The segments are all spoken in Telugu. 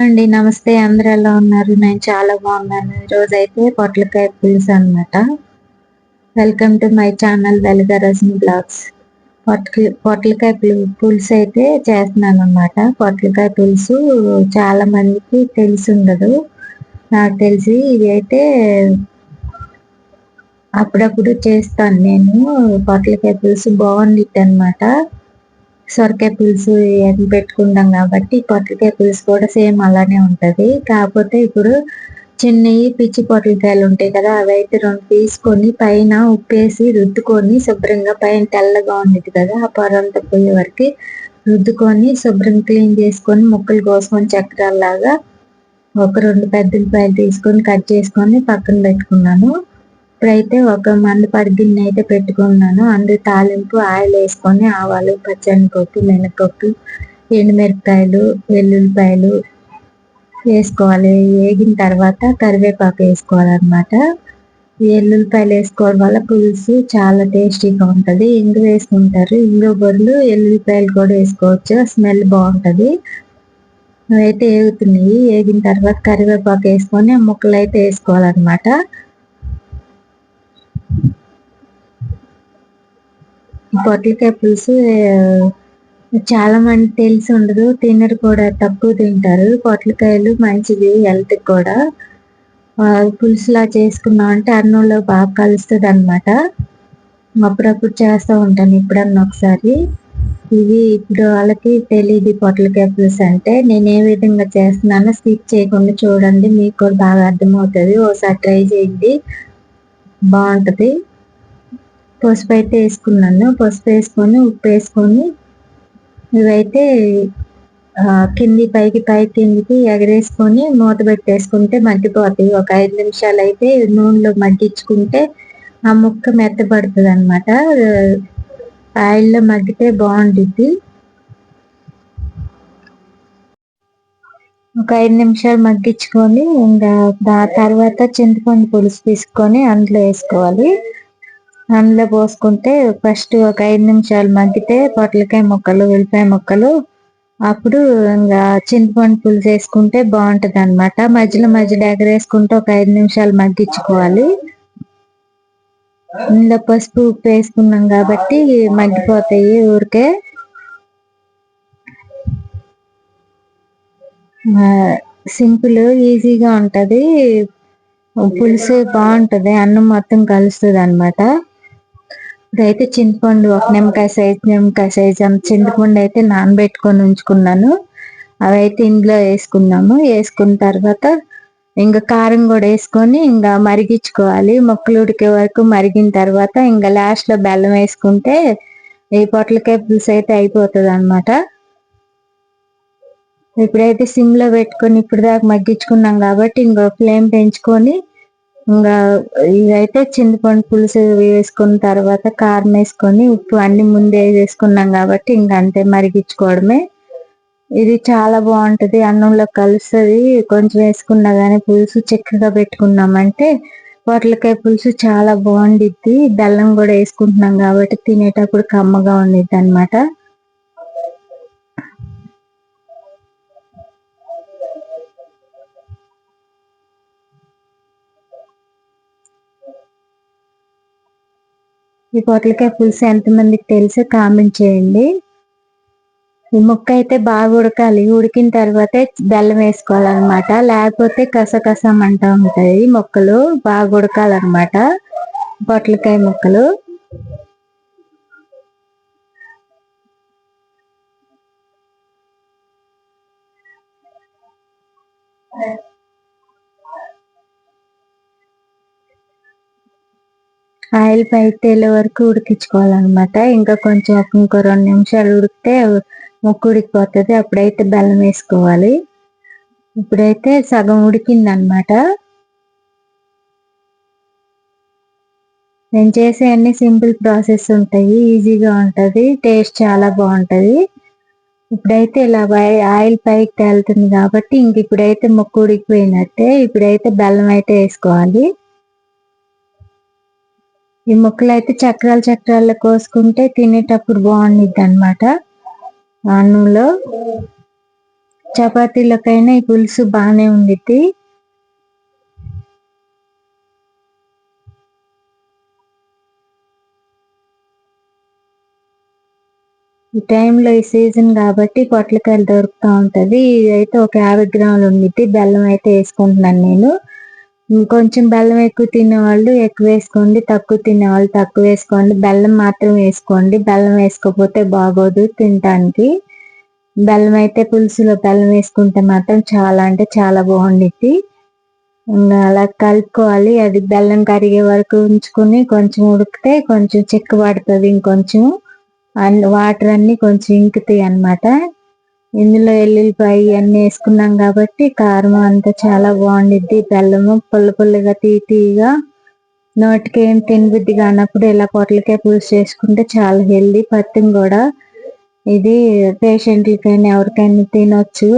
అండి నమస్తే. అందరు ఎలా ఉన్నారు? నేను చాలా బాగున్నాను. ఈరోజు అయితే పొట్లకాయ పులుసు అనమాట welcome to my channel Veluga blogs పొట్ల పొట్లకాయ పులుసు అయితే చేస్తున్నాను అనమాట పొట్లకాయ పులుసు చాలా మందికి తెలిసి ఉండదు నాకు తెలిసి ఇది అయితే అప్పుడప్పుడు చేస్తాను. నేను పొట్లకాయ పులుసు బాగుండిద్ది అనమాట సొరకాయ పులుసు ఇవన్నీ పెట్టుకుంటాం కాబట్టి పొట్లకాయ పులుసు కూడా సేమ్ అలానే ఉంటుంది. కాకపోతే ఇప్పుడు చిన్నవి పిచ్చి పొట్లకాయలు ఉంటాయి కదా అవి అయితే రెండు తీసుకొని పైన ఉప్పేసి రుద్దుకొని శుభ్రంగా పైన తెల్లగా ఉండేది కదా ఆ పొరంతా పోయే వరకు రుద్దుకొని శుభ్రం క్లీన్ చేసుకొని ముక్కలు కోసుకొని చక్రాల్లాగా ఒక రెండు పెద్దలపాయలు తీసుకొని కట్ చేసుకొని పక్కన పెట్టుకున్నాను. ఇప్పుడైతే ఒక మందపాటి గిన్నె అయితే పెట్టుకున్నాను. అందులో తాలింపు ఆయిల్ వేసుకొని ఆవాలు పచ్చనిపప్పు మినపప్పు ఎండుమిరపకాయలు వెల్లుల్లిపాయలు వేసుకోవాలి. వేగిన తర్వాత కరివేపాకు వేసుకోవాలన్నమాట. ఎల్లుల్లిపాయలు వేసుకోవడం వల్ల పులుసు చాలా టేస్టీగా ఉంటుంది. ఇంగు వేసుకుంటారు. ఇంగు బదులు ఎల్లుల్లిపాయలు కూడా వేసుకోవచ్చు. స్మెల్ బాగుంటుంది. అయితే వేగుతున్నాయి వేగిన తర్వాత కరివేపాకు వేసుకొని ముక్కలు అయితే వేసుకోవాలన్నమాట. పొట్లకాయ పులుసు చాలా మంది తెలిసి ఉండదు తినరు కూడా తక్కువ తింటారు. పొట్లకాయలు మంచిది హెల్త్ కూడా. పులుసులా చేసుకున్నాం అంటే అన్నంలో బాగా కలుస్తుంది అనమాట అప్పుడప్పుడు చేస్తూ ఉంటాను ఇప్పుడన్నా ఒకసారి. ఇవి ఇప్పుడు వాళ్ళకి తెలియదు పొట్లకాయ పులుసు అంటే. నేను ఏ విధంగా చేస్తున్నానో స్కిప్ చేయకుండా చూడండి మీకు కూడా బాగా అర్థమవుతుంది. ఓసారి ట్రై చేయండి. బాగుంటుంది. పసుపు అయితే వేసుకున్నాను పసుపు వేసుకొని ఉప్పు వేసుకొని ఇవైతే కింది పైకి పై కిందికి ఎగరేసుకొని మూత పెట్టేసుకుంటే మగ్గిపోతాయి. ఒక ఐదు నిమిషాలు అయితే నూనెలో మగ్గించుకుంటే ఆ ముక్క మెత్తబడుతుంది అనమాట ఆయిల్లో మగ్గితే బాగుంటుంది ఒక ఐదు నిమిషాలు మగ్గించుకొని ఇంకా దా తర్వాత చింతపండు పులుసు తీసుకొని అందులో వేసుకోవాలి. అందులో పోసుకుంటే ఫస్ట్ ఒక ఐదు నిమిషాలు మగ్గితే పొట్లకాయ ముక్కలు ఉల్లిపాయ ముక్కలు. అప్పుడు ఇంకా చింతపండు పులుసు వేసుకుంటే బాగుంటది అనమాట మధ్యలో మధ్యలో ఎగరేసుకుంటే ఒక ఐదు నిమిషాలు మగ్గించుకోవాలి. ఇందులో పసుపు ఉప్పు వేసుకున్నాం కాబట్టి మగ్గిపోతాయి ఊరికే. సింపుల్ ఈజీగా ఉంటది. పులుసు బాగుంటది. అన్నం మొత్తం కలుస్తుంది అనమాట ఇదైతే చింతపండు ఒక నిమ్మకాయ సైజ్ నిమ్మకాయ సైజ్ చింతపండు అయితే నానబెట్టుకొని ఉంచుకున్నాను. అవి అయితే ఇందులో వేసుకున్నాము. వేసుకున్న తర్వాత ఇంకా కారం కూడా వేసుకొని ఇంకా మరిగించుకోవాలి. మొక్కలు ఉడికే వరకు మరిగిన తర్వాత ఇంకా లాస్ట్లో బెల్లం వేసుకుంటే ఈ పొట్లకాయ పులుసు అయితే అయిపోతుంది అనమాట ఇప్పుడైతే సిమ్లో పెట్టుకొని ఇప్పుడు దాకా మగ్గించుకున్నాం కాబట్టి ఇంకో ఫ్లేమ్ పెంచుకొని ఇంకా ఇదైతే చింతపండు పులుసు వేసుకున్న తర్వాత కారం వేసుకొని ఉప్పు అన్ని ముందే వేసుకున్నాం కాబట్టి ఇంకా అంతే మరిగించుకోవడమే. ఇది చాలా బాగుంటది అన్నంలో కలుస్తుంది. కొంచెం వేసుకున్నా కానీ పులుసు చిక్కగా పెట్టుకున్నామంటే పొట్లకాయ పులుసు చాలా బాగుండిద్ది. బెల్లం కూడా వేసుకుంటున్నాం కాబట్టి తినేటప్పుడు కమ్మగా ఉండిద్ది అనమాట ఈ పొట్లకాయ పులుసు ఎంతమందికి తెలిసో కామెంట్ చేయండి. ఈ ముక్క అయితే బాగా ఉడకాలి. ఉడికిన తర్వాతే బెల్లం వేసుకోవాలన్నమాట. లేకపోతే కసకసం అంటూ ఉంటాయి మొక్కలు. బాగా ఉడకాలన్నమాట. పొట్లకాయ ముక్కలు. ఆయిల్ పైకి తేలే వరకు ఉడికించుకోవాలన్నమాట. ఇంకా కొంచెం ఇంకో రెండు నిమిషాలు ఉడికితే ముక్కు ఉడికిపోతుంది. అప్పుడైతే బెల్లం వేసుకోవాలి. ఇప్పుడైతే సగం ఉడికింది అనమాట నేను చేసే అన్ని సింపుల్ ప్రాసెస్ ఉంటాయి. ఈజీగా ఉంటుంది. టేస్ట్ చాలా బాగుంటుంది. ఇప్పుడైతే ఇలా ఆయిల్ పైకి తేలుతుంది కాబట్టి ఇంక ఇప్పుడైతే ముక్కు ఉడికిపోయినట్టే. ఇప్పుడైతే బెల్లం అయితే వేసుకోవాలి. ఈ ముక్కలు అయితే చక్రాలు చక్రాల్లో కోసుకుంటే తినేటప్పుడు బాగుండిద్ది అనమాట అన్నంలో చపాతీలకైనా ఈ పులుసు బాగానే ఉండిద్ది. ఈ టైంలో ఈ సీజన్ కాబట్టి పొట్లకాయలు దొరుకుతూ ఉంటది. అయితే ఒక యాభై గ్రాములు ఉండిద్ది. బెల్లం అయితే వేసుకుంటున్నాను నేను. కొంచెం బెల్లం ఎక్కువ తినేవాళ్ళు ఎక్కువ వేసుకోండి తక్కువ తినేవాళ్ళు తక్కువ వేసుకోండి. బెల్లం మాత్రం వేసుకోండి. బెల్లం వేసుకోకపోతే బాగోదు తినటానికి. బెల్లం అయితే పులుసులో బెల్లం వేసుకుంటే మాత్రం చాలా అంటే చాలా బాగుండిద్ది. అలా కలుపుకోవాలి. అది బెల్లం కరిగే వరకు ఉంచుకుని కొంచెం ఉడికితే కొంచెం చెక్క పడుతుంది ఇంకొంచెం వాటర్ అన్ని కొంచెం ఇంకుతాయి అనమాట ఇందులో ఎల్లుల్లిపాయ అన్ని వేసుకున్నాం కాబట్టి కారం అంతా చాలా బాగుండిద్ది. బెల్లము పుల్ల పుల్లగా తీ తీగా నోటికి ఏం తినబుద్ధి కానప్పుడు ఇలా పొట్లకాయ పులుసు చేసుకుంటే చాలా హెల్దీ పత్తిని కూడా. ఇది పేషెంట్లకైనా ఎవరికైనా తినొచ్చు.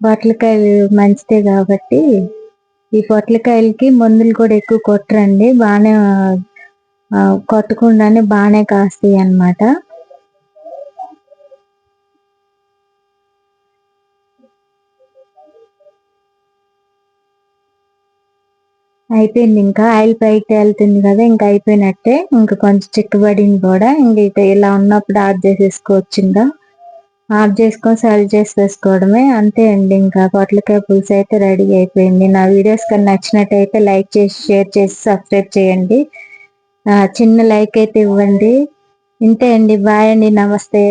పొట్లకాయలు మంచిదే కాబట్టి. ఈ పొట్లకాయలకి మందులు కూడా ఎక్కువ కొట్టరండి. బాగానే కొట్టకుండానే బాగానే కాస్తాయి అన్నమాట. అయిపోయింది. ఇంకా ఆయిల్ పైకి వెళ్తుంది కదా ఇంకా అయిపోయినట్టే ఇంకా కొంచెం చిక్కబడింది కూడా. ఇంక ఇలా ఉన్నప్పుడు ఆఫ్ చేసేసుకోవచ్చు ఇంకా. ఆఫ్ చేసుకొని సర్వ్ చేసి వేసుకోవడమే అంతే అండి. ఇంకా పొట్లకాయ పులుసు అయితే రెడీ అయిపోయింది. నా వీడియోస్ కానీ నచ్చినట్టయితే లైక్ చేసి షేర్ చేసి సబ్స్క్రైబ్ చేయండి. చిన్న లైక్ అయితే ఇవ్వండి. ఇంతే అండి. బాయ్ అండి. నమస్తే.